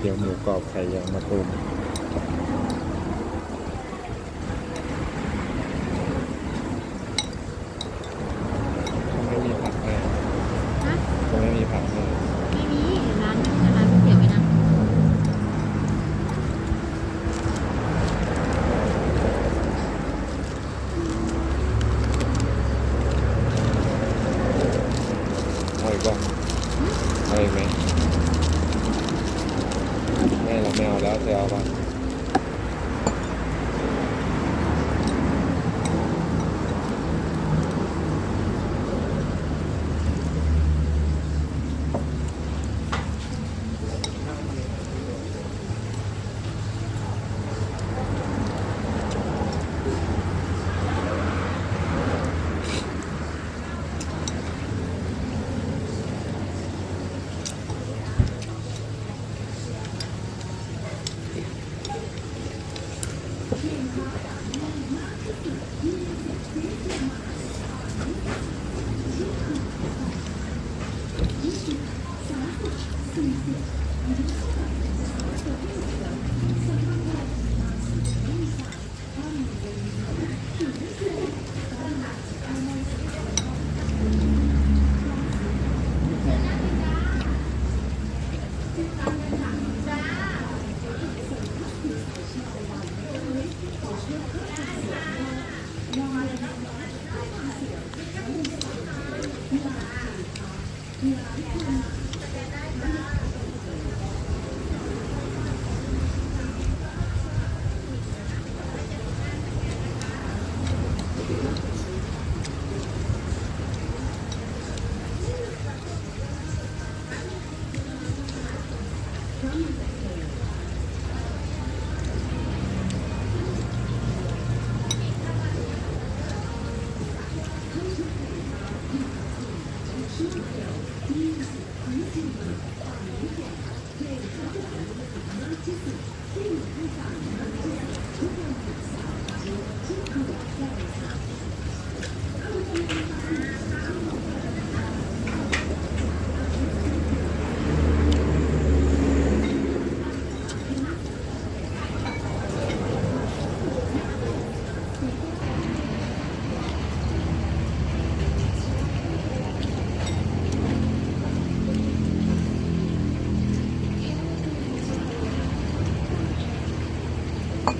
เตี๋ยวหมูกรอบไข่ยางมะตูมไม่มีผักเลย ฮะ คงไม่มีผักเลย ไม่มีร้านร้านก๋วยเตี๋ยวไว้นะ เอาอีกป่ะเอาอีกไหม ไม่เราไ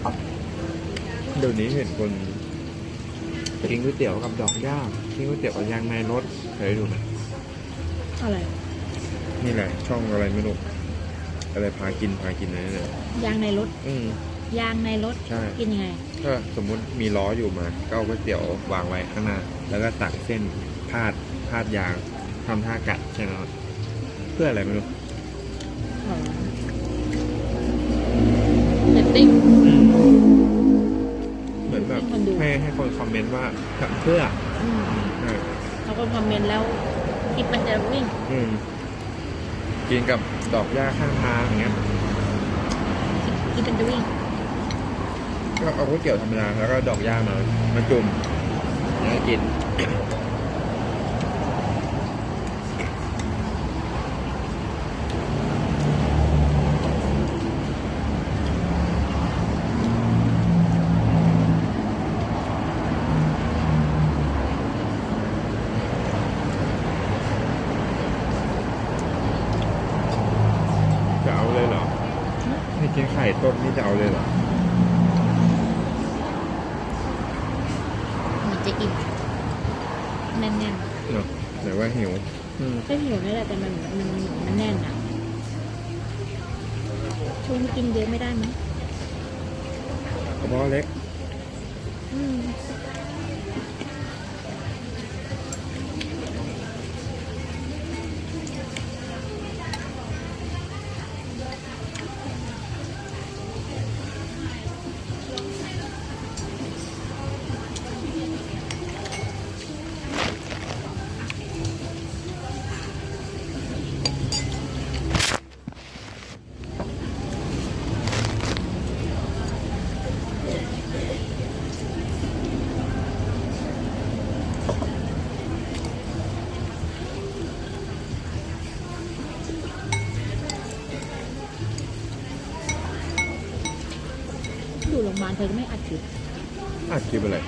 เอาแล้วจะเอาป่ะเดี๋ยวนี้เห็นคนกินก๋วยเตี๋ยวกับดอกย่ากินก๋วยเตี๋ยวกับยางในรถเคยดูไหมอะไร นี่แหละ ช่องอะไรไม่รู้อะไรพากินพากินอะไรเนี่ย ยางในรถ อืม ยางในรถ ใช่ กินยังไง ก็สมมุติมีล้ออยู่มาก็เอาก๋วยเตี๋ยววางไว้ข้างหน้า แล้วก็ตักเส้นพาดพาดยางทำท่ากัดใช่ไหมครับเพื่ออะไรไม่รู้เรตติ้ง เหมือนแบบให้คนดูให้ให้คนคอมเมนต์ว่าทำเพื่ออืมใช่เขาก็คอมเมนต์แล้วคลิปมันจะวิ่งอืมกินกับดอกหญ้าข้างทางอย่างเงี้ยคลิปมันจะวิ่งก็เอาก๋วยเตี๋ยวธรรมดาแล้วก็ดอกหญ้ามามาจุ่มแล้วกิน จะเอาเลยเหรอให้กินไข่ต้มนี่จะ เอาเลยเหรอมันจะอิ่มแน่นเนาะไหนว่าหิวอืมๆก็หิวนี่แหละแต่มันมันมันแน่นอะช่วงนี้กินเยอะไม่ได้มั้ยกระเพาะเล็กอืม บ้านเธอก็ไม่อัดคลิปอัดคลิปอะไร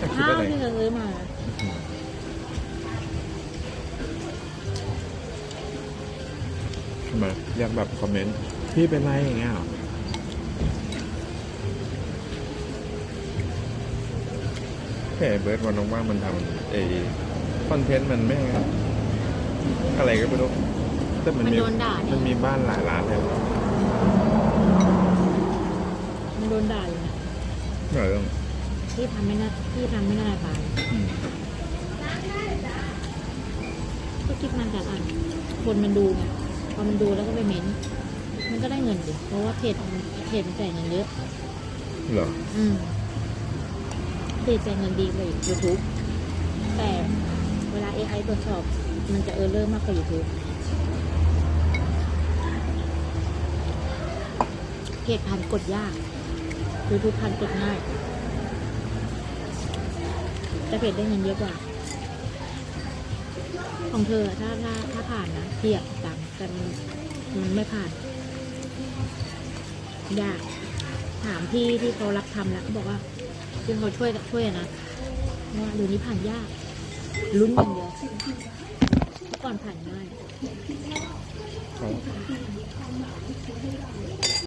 อัดคลิปข้าวอะไรที่เธอซื้อมาทำไมอยากแบบคอมเมนต์พี่เป็นไรอย่างเงี้ยเหรอแค่เบิร์ดวันว่างๆมันทำเอคอนเทนต์มันไม่อะไรก็ไม่รู้แต่มันมันมีโดนด่ามัเนี่ยนมีบ้านหลายร้านเลย มั นโดนด่าอยู่นะเหรอเรื่องที่ทำไม่น่าที่ทำไม่น่าบานอืมก็คิดมันแต่อ่านคนมันดูไงพอมันดูแล้วก็ไปเม้นต์มันก็ได้เงินดิเพราะว่าเพจมันเพจมันจ่ายเงินเยอะเหรออืมเพจจ่ายเงินดีกว่า YouTube แต่เวลา AI ตรวจสอบ มันจะเออร์เลอร์มากกว่า YouTube เพจพันกดยาก YouTube พันกดง่ายแต่เพจได้เงินเยอะกว่า ของเธอถ้าถ้าถ้าผ่านนะเทียบตังค์แต่มันมันไม่ผ่าน ยาก ถามพี่ที่เขารับทำแล้วเขาบอกว่าที่เขาช่วยช่วยนะว่าเดี๋ยวนี้ผ่านยาก ลุ้นอย่างเดียวก่อนผ่านง่าย